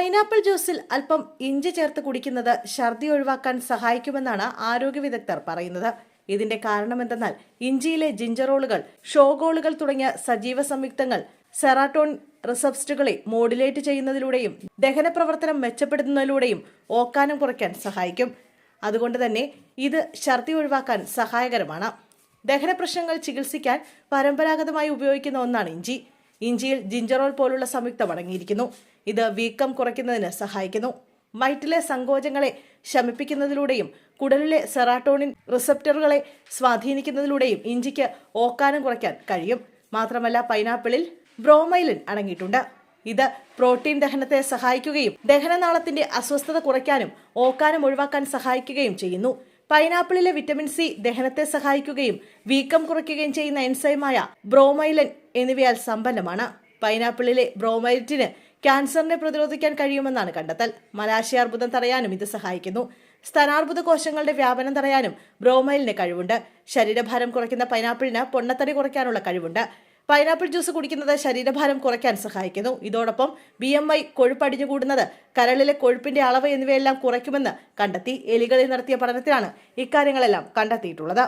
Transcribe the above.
Pineapple ജ്യൂസിൽ അല്പം ഇഞ്ചി ചേർത്ത് കുടിക്കുന്നത് ഛർദി ഒഴിവാക്കാൻ സഹായിക്കുമെന്നാണ് ആരോഗ്യ വിദഗ്ധർ പറയുന്നത്. ഇതിന്റെ കാരണമെന്തെന്നാൽ ഇഞ്ചിയിലെ ജിഞ്ചറോളുകൾ ഷോഗോളുകൾ തുടങ്ങിയ സജീവ സംയുക്തങ്ങൾ സെറാട്ടോൺ റിസപ്റ്റുകളെ മോഡുലേറ്റ് ചെയ്യുന്നതിലൂടെയും ദഹന പ്രവർത്തനം മെച്ചപ്പെടുത്തുന്നതിലൂടെയും ഓക്കാനം കുറയ്ക്കാൻ സഹായിക്കും. അതുകൊണ്ട് തന്നെ ഇത് ഛർദി ഒഴിവാക്കാൻ സഹായകരമാണ്. ദഹന പ്രശ്നങ്ങൾ ചികിത്സിക്കാൻ പരമ്പരാഗതമായി ഉപയോഗിക്കുന്ന ഒന്നാണ് ഇഞ്ചി. ഇഞ്ചിയിൽ ജിഞ്ചറോൾ പോലുള്ള സംയുക്തം അടങ്ങിയിരിക്കുന്നു. ഇത് വീക്കം കുറയ്ക്കുന്നതിന് സഹായിക്കുന്നു. വയറ്റിലെ സങ്കോചങ്ങളെ ശമിപ്പിക്കുന്നതിലൂടെയും കുടലിലെ സെറാട്ടോണിൻ റിസപ്റ്ററുകളെ സ്വാധീനിക്കുന്നതിലൂടെയും ഇഞ്ചിക്ക് ഓക്കാനം കുറയ്ക്കാൻ കഴിയും. മാത്രമല്ല പൈനാപ്പിളിൽ ബ്രോമൈലിൻ അടങ്ങിയിട്ടുണ്ട്. ഇത് പ്രോട്ടീൻ ദഹനത്തെ സഹായിക്കുകയും ദഹനനാളത്തിന്റെ അസ്വസ്ഥത കുറയ്ക്കാനും ഓക്കാനം ഒഴിവാക്കാൻ സഹായിക്കുകയും ചെയ്യുന്നു. പൈനാപ്പിളിലെ വിറ്റമിൻ സി ദഹനത്തെ സഹായിക്കുകയും വീക്കം കുറയ്ക്കുകയും ചെയ്യുന്ന എൻസൈമായ ബ്രോമൈലൻ എന്നിവയാൽ സമ്പന്നമാണ്. പൈനാപ്പിളിലെ ബ്രോമൈറ്റിന് ക്യാൻസറിനെ പ്രതിരോധിക്കാൻ കഴിയുമെന്നാണ് കണ്ടെത്തൽ. മലാശയാർബുദം തടയാനും ഇത് സഹായിക്കുന്നു. സ്തനാർബുദ കോശങ്ങളുടെ വ്യാപനം തടയാനും ബ്രോമൈലിന് കഴിവുണ്ട്. ശരീരഭാരം കുറയ്ക്കുന്ന പൈനാപ്പിളിന് പൊണ്ണത്തടി കുറയ്ക്കാനുള്ള കഴിവുണ്ട്. പൈനാപ്പിൾ ജ്യൂസ് കുടിക്കുന്നത് ശരീരഭാരം കുറയ്ക്കാൻ സഹായിക്കുന്നു. ഇതോടൊപ്പം ബി എം ഐ കൊഴുപ്പ് അടിഞ്ഞുകൂടുന്നത് കരളിലെ കൊഴുപ്പിന്റെ അളവ് എന്നിവയെല്ലാം കുറയ്ക്കുമെന്ന് കണ്ടെത്തി. എലികളിൽ നടത്തിയ പഠനത്തിലാണ് ഇക്കാര്യങ്ങളെല്ലാം കണ്ടെത്തിയിട്ടുള്ളത്.